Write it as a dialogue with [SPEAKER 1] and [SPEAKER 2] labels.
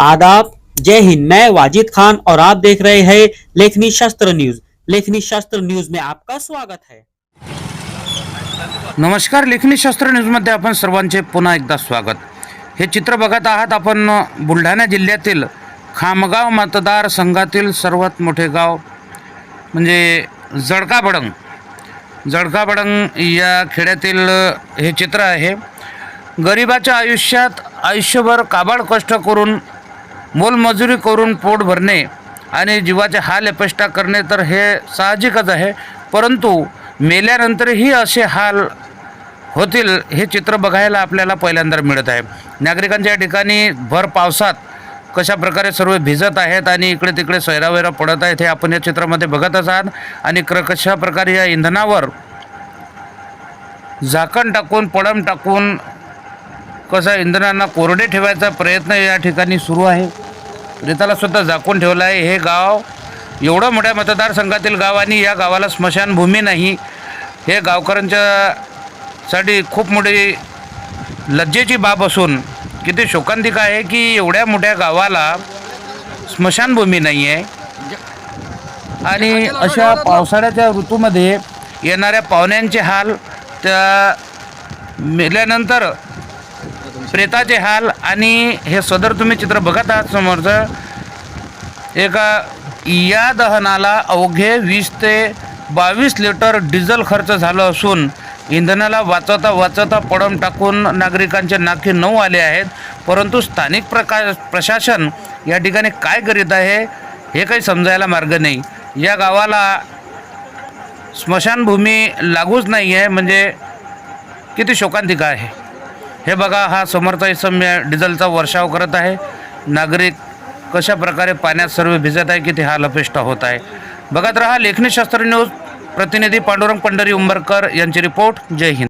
[SPEAKER 1] आदाब। जय हिंद। मैं वाजिद खान और आप देख रहे हैं लेखनी शास्त्र न्यूज। लेखनी शास्त्र न्यूज में आपका स्वागत है।
[SPEAKER 2] नमस्कार। लेखनी शास्त्र न्यूजमध्ये आपण सर्वांचे पुन्हा एकदा स्वागत. हे चित्र बघत आहात आपण बुलढाणा जिल्ह्यातील खामगाव मतदारसंघातील सर्वात मोठे गाव म्हणजे जडकाबडंग जडकाबडंग या खेड्यातील हे चित्र आहे. गरिबाच्या आयुष्यात आयुष्यभर काबाड कष्ट करून मोलमजुरी करून पोट भरणे आणि जीवाचे हाल अपेष्टा करणे तर हे साहजिकच आहे. परंतु मेल्यानंतरही असे हाल होतील हे चित्र बघायला आपल्याला पहिल्यांदा मिळत आहे. नागरिकांच्या या ठिकाणी भर पावसात कशा प्रकारे सर्व भिजत आहेत आणि इकडे तिकडे सैरावैरा पडत आहेत हे आपण या चित्रामध्ये बघतच आहात. आणि क्र कशा प्रकारे या इंधनावर झाकण टाकून पडम टाकून कसा इंधनांना कोरडे ठेवायचा प्रयत्न या ठिकाणी सुरू आहे. रेताला सुद्धा झाकून ठेवलं आहे. हे गाव एवढं मोठ्या मतदारसंघातील गाव आणि या गावाला स्मशानभूमी नाही. हे गावकऱ्यांच्यासाठी खूप मोठी लज्जेची बाब असून किती शोकांतिका आहे की एवढ्या मोठ्या गावाला स्मशानभूमी नाही आहे. आणि अशा पावसाळ्याच्या ऋतूमध्ये येणाऱ्या पाहुण्यांचे हाल त्या मेल्यानंतर प्रेताचे हाल आणि हे सदर तुम्ही चित्र बघत आहात समोरचं एका या दहनाला अवघे वीस ते बावीस लिटर डिझेल खर्च झालं असून इंधनाला वाचवता वाचवता पडम टाकून नागरिकांचे नाके नऊ आले आहेत. परंतु स्थानिक प्रका प्रशासन या ठिकाणी काय करीत आहे हे काही समजायला मार्ग नाही. या गावाला स्मशानभूमी लागूच नाही आहे म्हणजे किती शोकांतिका आहे. हे बघा हा समर्थ इसम या डिझेलचा वर्षाव करत आहे. नागरिक कशा प्रकारे पाण्यात सर्व भिजत आहे किती हा लपेष्टा होत आहे. बघत रहा लेखनी शास्त्र न्यूज प्रतिनिधी पांडुरंग पंढरी उंबरकर यांची रिपोर्ट. जय हिंद.